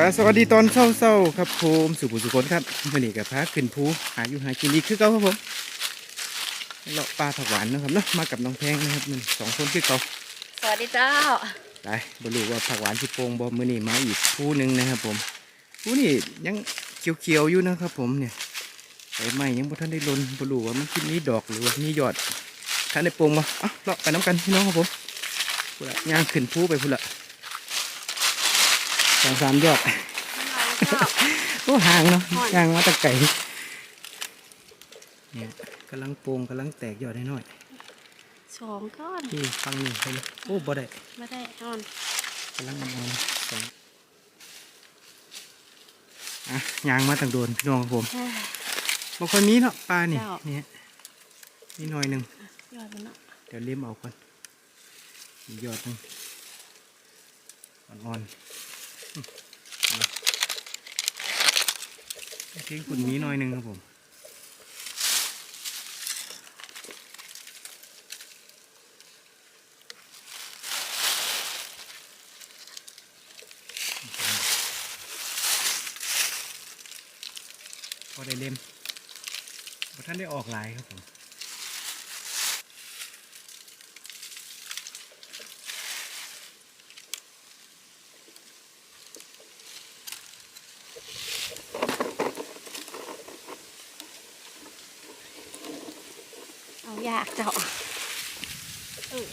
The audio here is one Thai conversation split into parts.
ครับก็สวัสดีตอนเช้าๆครับผมสุภุสุคนครับวันนี้กับพาขึ้นภูหาอยู่หากินอีกคือเก่าครับผมเลาะปลาผักหวานนะครับเนาะมากับน้องแพงนะครับมันสองคนคือเก่าสวัสดีเจ้าได้บรู้ว่าผักหวานที่โปงบอมือนี่มาอีกภูหนึ่งนะครับ ผมภูนี่ยังเขียวๆอยู่นะครับ ผมเนี่ยใบไม้ยังบ่ทันได้ลนบรู้ว่ามันกินนี้ดอกหรือว่ามียอดท่านได้โปงมาอะเลาะไปน้ำกันพี่น้องครับผมพูดละย่างขึ้นภูไปพูดละ สองสามยอดเจ้าโอ้ห่างเนาะห่อนห่างมาแตะไก่เนี่ยกำลังโปงกำลังแตกยอดให้น้อยสองก้อนนี่ฟังนี่ไปเลยโอ้บ่ได้ไม่ได้อ่อนกำลังอ่อนๆสองอะยางมาตั้งโดนพี่น้องครับผมเอ้ยบ่ค่อยมีเนาะปลานี่เจ้าเนี่ยนี่หน่อยหนึ่งยอดมันเนาะเดี๋ยวเลี้ยมเอาก่อนมียอดหนึงอ่อนๆอืมเอา ทิ้งคุณมีหน่อยหนึ่งครับผมพอได้เล่มท่านได้ออกลายครับผม ยากเจ้าเออ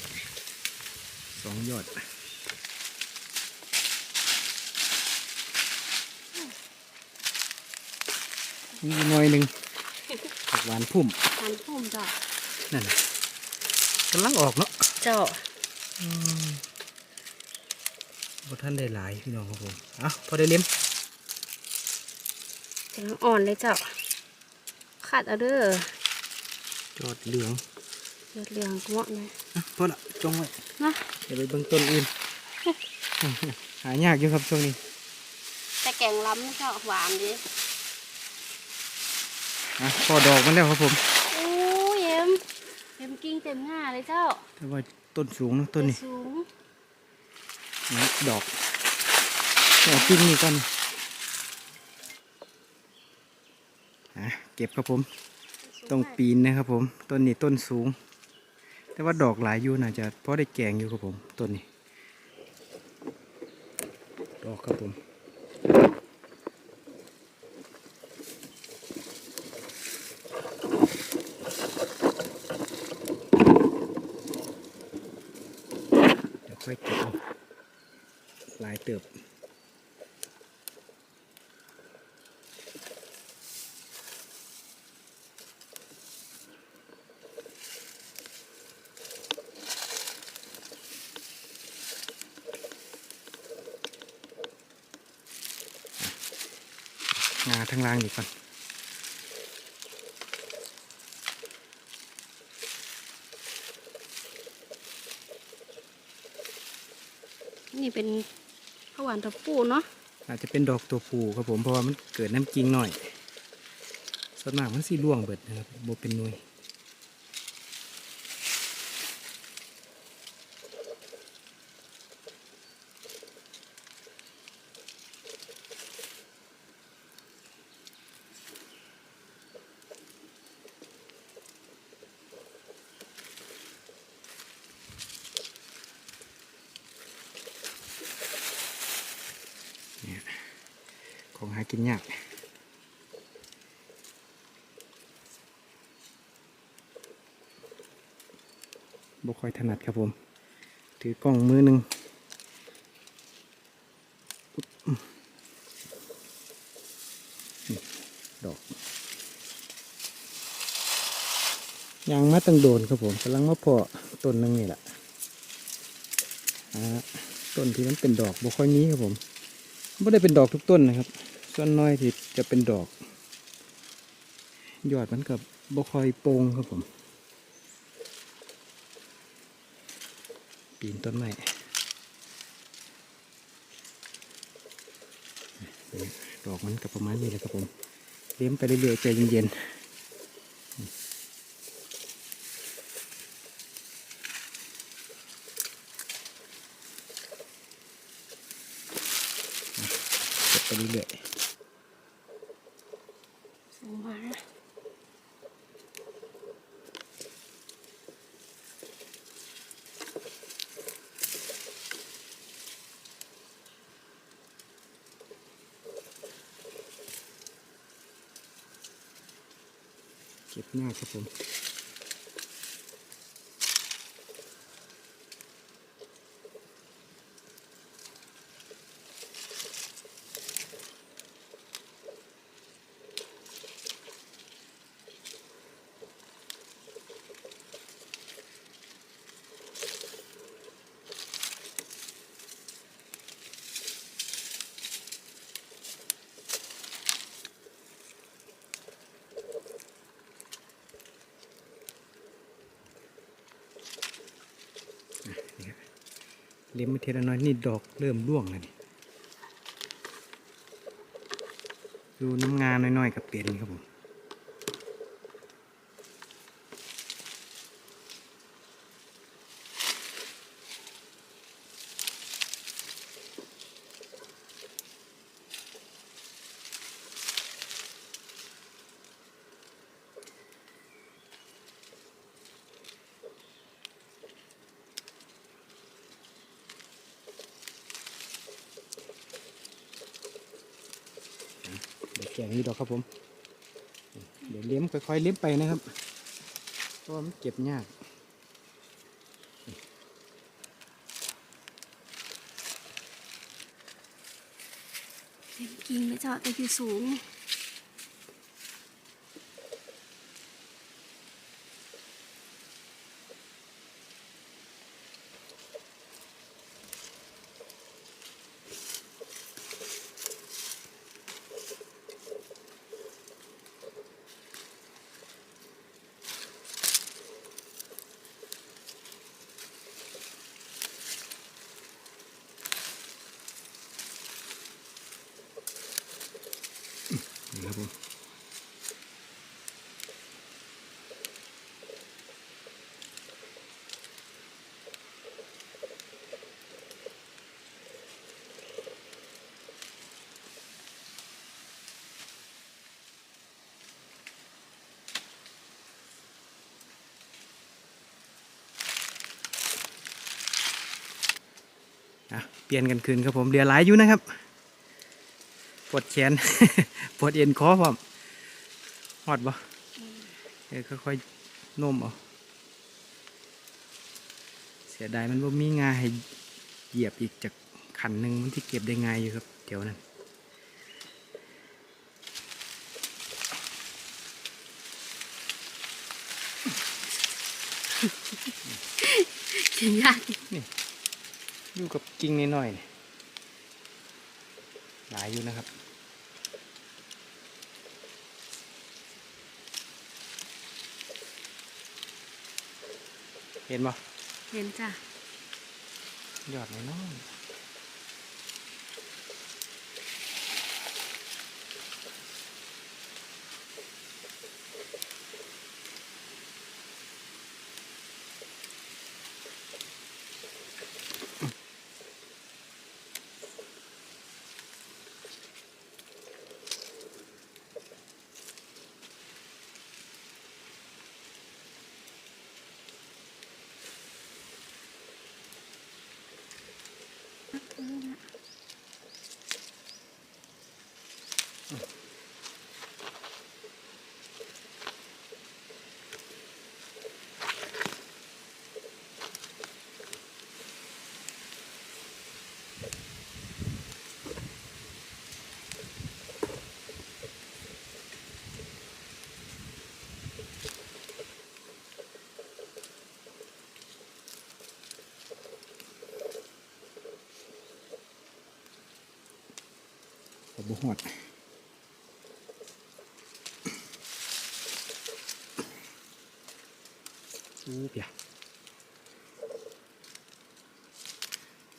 สองยอดมีหน่อยหนึ่งผักหวานพุ่มทานพุ่มเจ้านั่นน่ะกำลังออกเนาะเจ้าพอท่านได้หลายพี่น้องครับผมเอะพอได้เล่มกำลังอ่อนเลยเจ้าขาดเอาเด้อ ยอดเหลืองเลือดเหลืองกวะเลยอะพอละจงไว้นะเดี๋ยวไปเบิ่งต้นอื่น หายากอยู่ครับช่วงนี้ แต่แกงล้ำนะเจ้าหวานดิอะพอดอกมันแล้วครับผมโอ้ยเอ็มเอ็มกิ้งเต็มหน้าเลยเจ้า แต่ว่าต้นสูงเนอะต้นนี้สูงนี่ดอกเอาปิ้นนี่ก่อนอะเก็บครับผม ต้องปีนนะครับผมต้นนี้ต้นสูง แต่ว่าดอกหลายอยู่น่าจะเพอได้แกงอยู่ครับผมต้นนี้ ดอกครับผมเดี๋ยวค่อยเก็บหลายเติบ งาทั้งล่างดีก่อนนี่เป็นข้าวหวานตะปูเนาะอาจจะเป็นดอกตัวผูครับผมเพราะว่ามันเกิดน้ำกิ่งหน่อยส่วนมากมันสีร่วงเบิดนะครับโบเป็นหน่วย นี่ของหากินยากบ่ค่อยถนัดครับผม ถือกล้องมือหนึ่งอุ๊บอืมนี่ดอกยางมาตั้งโดนครับผมกำลังมาพาะต้นหนึงนี่แหละอ่าต้นที่มันเป็นดอกบ่ค่อยมีครับผม ไม่ได้เป็นดอกทุกต้นนะครับ ส่วนน้อยที่จะเป็นดอก ยอดมันกับบคอยโปรงครับผม ปีนต้นไม้ดอกมันกับประมาณนี้เลยครับผม เลี้ยมไปเรื่อยๆใจเย็นๆ ก็บไป เรื่อยสูงมาๆเก็บยากครับผม เลี้ยงมาเทละน้อยนี่ดอกเริ่มร่วงแล้วนี่ดูน้ำงานน้อยๆกับเปลี่ยนครับผม แกงนี้ดอกครับผม เดี๋ยวเลี้ยมค่อยๆเลี้ยมไปนะครับ เพราะว่ามันเก็บยากเลี้ยมกิ่งไม่เจ้าแต่อยู่สูง ครับผมเปลี่ยนกันคืนครับผมเดี๋ยวหลายอยู่นะครับ ปวดแขน ปวดเอ็นคอพร้อมหอดบ่เดี๋ยวค่อยๆโน้มเอาเสียดายมันบ่มีงาให้เหยียบอีกจากขันหนึ่งมันที่เก็บได้ง่ายอยู่ครับ เดี๋ยวนั้นเห็นยากอยู่กับกิ่งน้อยๆนี่ หลายอยู่นะครับ เห็นบ่เห็นจ้ะ ยอดน้อย ๆ หอดอู้เปีย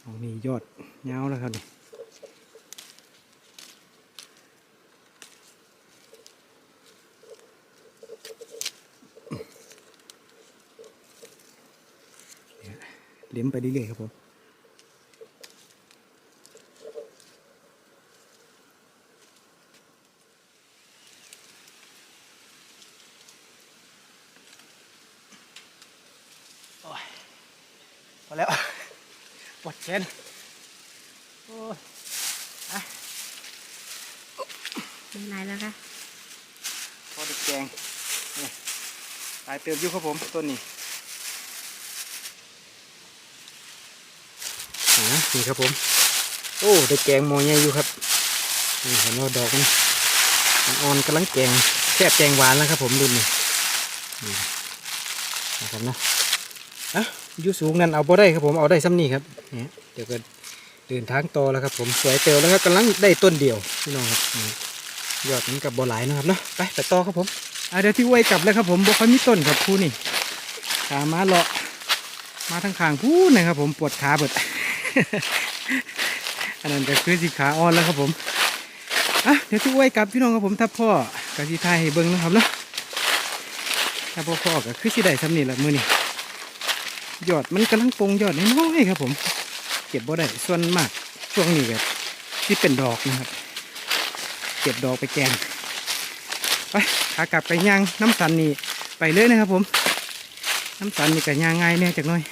เอานี่ยอดเงาแล้วครับนี่เนี่ยเลี้ยมไปเรื่อยๆครับผม แล้วปวดแขนโอ้ยมีอะไรแล้วคะพอได้แกงนี่ตายเติบอยู่ครับผมต้นนี้อ่านี่ครับผม โอ้ได้แกงหมอใหญ่อยู่ครับนี่เห็นว่าดอกมันมันอ่อนกำลังแกงแซ่บแกงหวานแล้วครับผมดูนี่นี่นะครับเนาะอะอ ยู่สูงนั่นเอาบ่ได้ครับผมเอาได้ซ้ำนี่ครับเนี่ยเดี๋ยวก็เดินทางต่อแล้วครับ ผมสวยเตียวแล้วครับกำลังได้ต้นเดียวพี่น้องครับยอดมันกับบ่หลายนะครับเนาะไปไปต่อครับผมอะเดี๋ยวที่ไว้กลับแล้วครับผมบ่ค่อยมีต้นครับผู้นี่ขามาเลาะมาทางข้างผู้นะครับ ผมปวดขาเบิดอันนั้นก็คือสีขาอ่อนแล้วครับผมอะเดี๋ยวที่ไว้กลับพี่น้องครับผมถ้าพ่อกะสิทยให้เบิ่งนะครับเนาะถ้าพ่อพ่อก็คือสิได้สำนี่ละมือนี่ ยอดมันกำลังปงยอดน้อยครับ ผม เก็บบ่ได้ส่วนมากช่วงนี้แบบที่เป็นดอกนะครับ เก็บดอกไปแกงไปขากลับไปย่างน้ำสันนี่ไปเลยนะครับผม น้ำสันนี่ก็ย่างง่ายแน่จักน่อย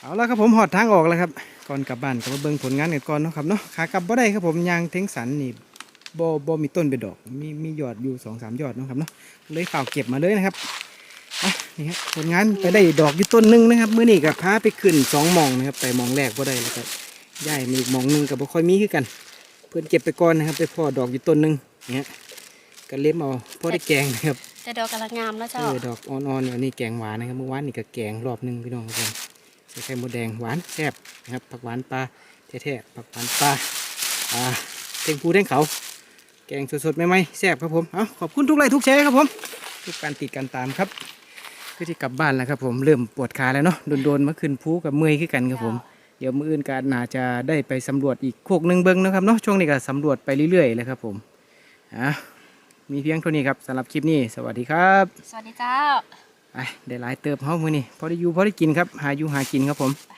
เอาละครับผมหอดทางออกแล้วครับก่อนกลับบ้านก็มาเบิ่งผลงานกันก่อนเนาะครับเนาะขากลับบ่ได้ครับผมยางเทงสันนี่บ่บ่มีต้นเป็นดอก มีมียอดอยู่สองสามยอดเนาะครับเนาะเลยฝ่าเก็บมาเลยนะครับ นี่ครับผลงานไปได้ดอกอยู่ต้นหนึงนะครับมื้อนี้ก็พาไปขึ้นสองหมองนะครับไปหมองแรกบ่ได้แล้วก็ย้ายมาอีกหมองหนึงก็บ่ค่อยมีคือกัน เพื่อนเก็บไปก่อนนะครับไปพอดอกอยู่ต้นหนึงเนี่ยก็เล็มเอาพอได้แกงนะครับแต่ดอกกำลังงามแล้วเอเจ้าอดอกอ่อนๆเนี่ยอันนี้แกงหวานนะครับเมื่อวานนี่ก็แกงรอบหนึงพี่น้องครับผมใส่ไข่มดแดงหวานแซ่บนะครับผักหวานปลาแท้ๆผักหวานปลาอ่าเทงภูเทงเขา แกงสดๆใหม่ๆแซ่บครับผมเอาขอบคุณทุกไลค์ทุกแชร์ครับผมทุกการติดการตามครับ คือที่กลับบ้านแล้วครับผมเริ่มปวดขาแล้วเนาะโดนๆมาขึ้นภูกับเมื่อยขึ้นกันครับผมเดี๋ยวมื้ออื่นก็น่าจะได้ไปสำรวจอีกโคกหนึ่งเบิ้งนะครับเนาะช่วงนี้ก็สำรวจไปเรื่อยๆเลยครับผมอะมีเพียงเท่านี้ครับสำหรับคลิปนี้สวัสดีครับ สวัสดีเจ้าไปได้หลายเติบเฮามื้อนี้พอได้อยู่พอได้กินครับหาอยู่หากินครับผมไป